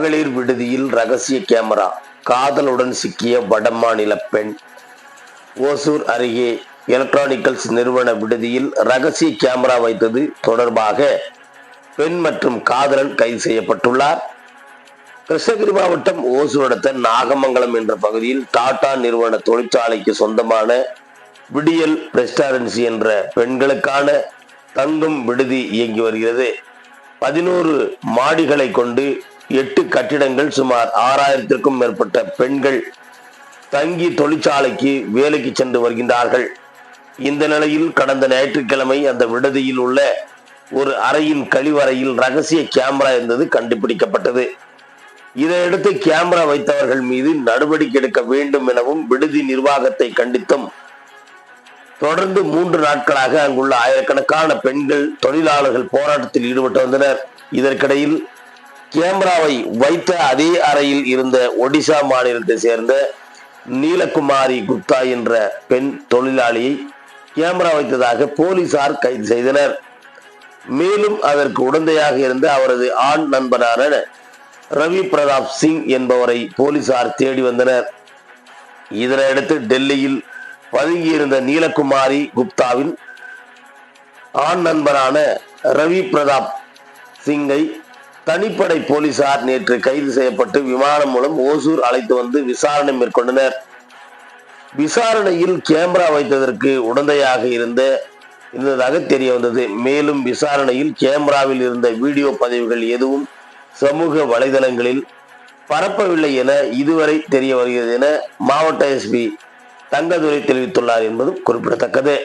மகளிர் விடுதியில் ரகசிய கேமரா. காதலுடன் சிக்கிய வடமாநில பெண். ஓசூர் அருகே எலக்ட்ரானிக்கல்ஸ் நிறுவன விடுதியில் ரகசிய கேமரா வைத்தது தொடர்பாக பெண் மற்றும் காதலன் கைது செய்யப்பட்டுள்ளார். கிருஷ்ணகிரி மாவட்டம் ஓசூர் அடுத்த நாகமங்கலம் என்ற பகுதியில் டாடா நிறுவன தொழிற்சாலைக்கு சொந்தமான விடியல் ரெஸ்டாரன்சி என்ற பெண்களுக்கான தங்கும் விடுதி இயங்கி வருகிறது. பதினோரு மாடிகளை கொண்டு எட்டு கட்டிடங்கள் சுமார் ஆறாயிரத்திற்கும் மேற்பட்ட பெண்கள் தங்கி தொழிற்சாலைக்கு வேலைக்கு சென்று வருகின்றார்கள். இந்த நிலையில் கடந்த ஞாயிற்றுக்கிழமை அந்த விடுதியில் உள்ள ஒரு அறையின் கழிவறையில் ரகசிய கேமரா இருந்தது கண்டுபிடிக்கப்பட்டது. இதையடுத்து கேமரா வைத்தவர்கள் மீது நடவடிக்கை எடுக்க வேண்டும் எனவும் விடுதி நிர்வாகத்தை கண்டித்தும். தொடர்ந்து மூன்று நாட்களாக அங்குள்ள ஆயிரக்கணக்கான பெண்கள் தொழிலாளர்கள் போராட்டத்தில் ஈடுபட்டு வந்தனர். இதற்கிடையில் கேமராவை வைத்த அதே அறையில் இருந்த ஒடிசா மாநிலத்தை சேர்ந்த நீலகுமாரி குப்தா என்ற பெண் தொழிலாளியை கேமரா வைத்ததாக போலீசார் கைது செய்தனர். மேலும் அதற்கு உடந்தையாக இருந்த அவரது ஆண் நண்பரான ரவி பிரதாப் சிங் என்பவரை போலீசார் தேடி வந்தனர். இதனையடுத்து டெல்லியில் பதுங்கியிருந்த நீலகுமாரி குப்தாவின் ஆண் நண்பரான ரவி பிரதாப் சிங்கை தனிப்படை போலீசார் நேற்று கைது செய்யப்பட்டு விமானம் மூலம் ஓசூர் அழைத்து வந்து விசாரணை மேற்கொண்டனர். விசாரணையில் கேமரா வைத்ததற்கு உடந்தையாக இருந்த இருந்ததாக தெரிய வந்தது. மேலும் விசாரணையில் கேமராவில் இருந்த வீடியோ பதிவுகள் எதுவும் சமூக வலைதளங்களில் பரப்பவில்லை என இதுவரை தெரிய வருகிறது என மாவட்ட எஸ்பி தங்கதுரை தெரிவித்துள்ளார் என்பதும் குறிப்பிடத்தக்கது.